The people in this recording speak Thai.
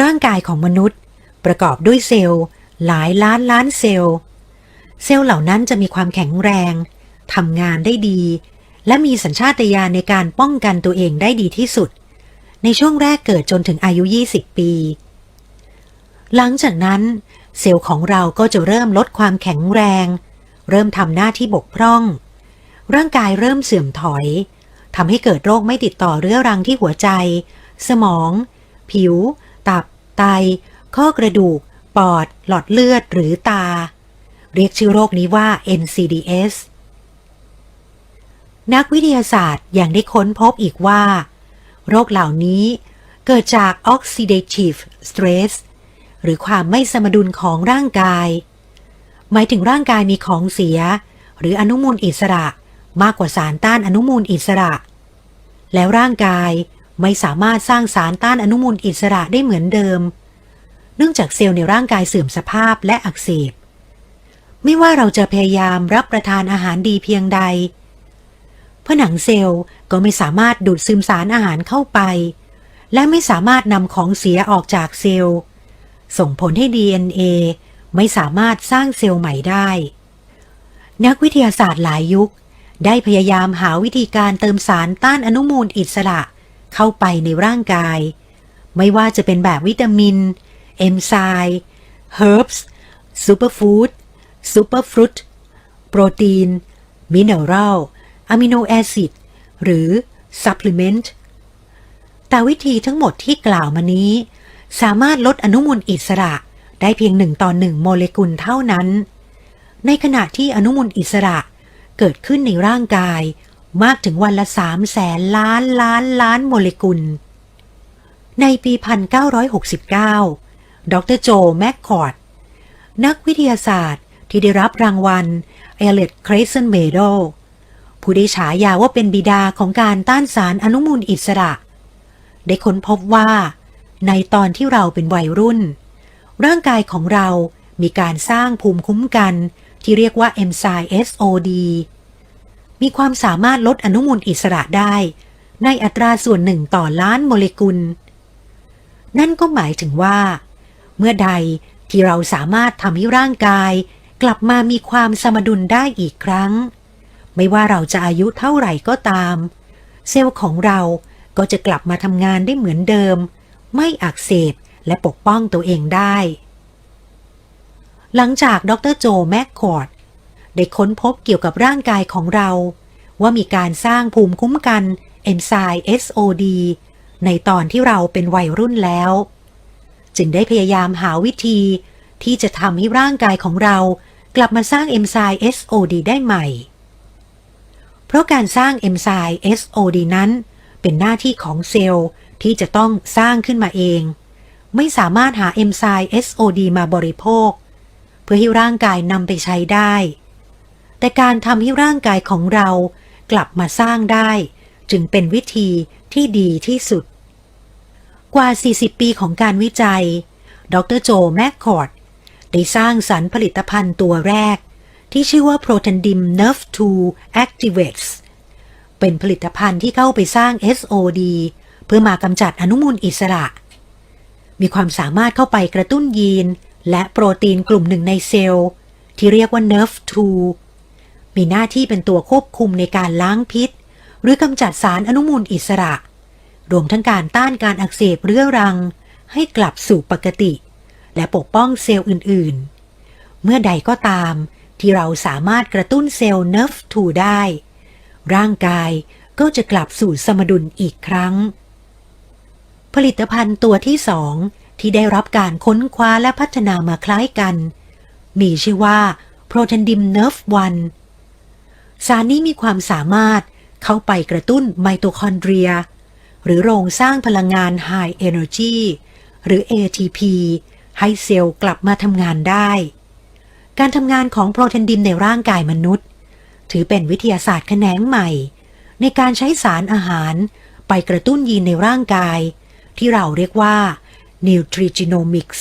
ร่างกายของมนุษย์ ประกอบด้วยเซลล์ หลายล้านล้านเซลล์ เซลล์เหล่านั้นจะมีความแข็งแรงทำงานได้ดี และมีสัญชาตญาณในการป้องกันตัวเองได้ดีที่สุด ในช่วงแรกเกิดจนถึงอายุ 20 ปี หลังจากนั้น เซลล์ของเราก็จะเริ่มลดความแข็งแรง เริ่มทำหน้าที่บกพร่อง ร่างกายเริ่มเสื่อมถอยทำให้เกิดโรคไม่ติดต่อเรื้อรังที่หัวใจ สมอง ผิว ตับ ไต ข้อกระดูก ปอด หลอดเลือดหรือตา เรียกชื่อโรคนี้ว่า NCDs นักวิทยาศาสตร์ยังได้ค้นพบอีกว่า โรคเหล่านี้เกิดจาก oxidative stress หรือความไม่สมดุลของร่างกาย หมายถึงร่างกายมีของเสีย หรืออนุมูลอิสระมากกว่าสารต้านอนุมูลอิสระ แล้วร่างกาย ไม่สามารถสร้างสารต้านอนุมูลอิสระได้เหมือนเดิม เนื่องจากเซลล์ในร่างกายเสื่อมสภาพและอักเสบ ไม่ว่าเราจะพยายามรับประทานอาหารดีเพียงใด ผนังเซลล์ก็ไม่สามารถดูดซึมสารอาหารเข้าไป และไม่สามารถนำของเสียออกจากเซลล์ ส่งผลให้ DNA ไม่สามารถสร้างเซลล์ใหม่ได้ นักวิทยาศาสตร์หลายยุคได้พยายามหาวิธีการเติมสารต้านอนุมูลอิสระ เข้าไปในร่างกาย ไม่ว่าจะเป็นแบบวิตามิน เอนไซม์เฮิร์บส์ซูเปอร์ฟู้ดซูเปอร์ฟรุตโปรตีน มินเนอรัลอะมิโนแอซิดหรือซัพพลีเมนต์แต่วิธีทั้งหมดที่กล่าวมานี้ สามารถลดอนุมูลอิสระได้เพียงหนึ่งต่อหนึ่งโมเลกุลเท่านั้น ในขณะที่อนุมูลอิสระเกิดขึ้นในร่างกาย มากถึงวันละสามแสนล้านล้านล้านโมเลกุล ในปี 1969 ดรโจ แมคคอร์ด นักวิทยาศาสตร์ที่ได้รับรางวัลเอเลตเครสันเมโดผู้ได้ฉายาว่าเป็นบิดาของการต้านสารอนุมูลอิสระ ได้ค้นพบว่า ในตอนที่เราเป็นวัยรุ่น ร่างกายของเรามีการสร้างภูมิคุ้มกันที่เรียกว่าเอนไซม์ SOD มีความสามารถลดอนุมูลอิสระได้ ในอัตราส่วนหนึ่งต่อล้านโมเลกุล นั่นก็หมายถึงว่า เมื่อใดที่เราสามารถทำให้ร่างกายกลับมามีความสมดุลได้อีกครั้ง ไม่ว่าเราจะอายุเท่าไหร่ก็ตาม เซลล์ของเราก็จะกลับมาทำงานได้เหมือนเดิม ไม่อักเสบและปกป้องตัวเองได้ หลังจากดรโจแมคคอร์ด ได้ค้นพบเกี่ยวกับร่างกายของเรา ว่ามีการสร้างภูมิคุ้มกันเอนไซม์ SOD ในตอนที่เราเป็นวัยรุ่นแล้ว จึงได้พยายามหาวิธีที่จะทำให้ร่างกายของเรากลับมาสร้างเอนไซม์ SOD ได้ใหม่ เพราะการสร้างเอนไซม์ SOD นั้น เป็นหน้าที่ของเซลล์ที่จะต้องสร้างขึ้นมาเอง ไม่สามารถหาเอนไซม์ SOD มาบริโภค เพื่อให้ร่างกายนำไปใช้ได้ แต่การทำให้ร่างกายของเรากลับมาสร้างได้ จึงเป็นวิธีที่ดีที่สุด กว่า 40 ปีของการวิจัย ดรโจแมคคอร์ดได้สร้างสรรค์ผลิตภัณฑ์ตัวแรก ที่ชื่อว่า Protandim Nerve 2 Activates เป็นผลิตภัณฑ์ที่เข้าไปสร้าง SOD เพื่อมากำจัดอนุมูลอิสระ มีความสามารถเข้าไปกระตุ้นยีน และโปรตีนกลุ่มหนึ่งในเซลล์ ที่เรียกว่า Nerve 2 มีหน้าที่เป็นตัวควบคุมในการล้างพิษ หรือกำจัดสารอนุมูลอิสระ รวมทั้งการต้านการอักเสบเรื้อรัง ให้กลับสู่ปกติ และปกป้องเซลล์อื่นๆ เมื่อใดก็ตามที่เราสามารถกระตุ้นเซลล์ Nerve 2ได้ ร่างกายก็จะกลับสู่สมดุลอีกครั้ง ผลิตภัณฑ์ตัวที่สองที่ได้รับการค้นคว้าและพัฒนามาคล้ายกัน มีชื่อว่า Protandim Nerve 1 สารนี้มีความสามารถเข้าไปกระตุ้นไมโตคอนเดรีย หรือโรงสร้างพลังงาน High Energy หรือ ATP ให้เซลล์กลับมาทำงานได้ การทำงานของโปรตีนดิมในร่างกายมนุษย์ ถือเป็นวิทยาศาสตร์แขนงใหม่ ในการใช้สารอาหารไปกระตุ้นยีนในร่างกาย ที่เราเรียกว่า Nutrigenomics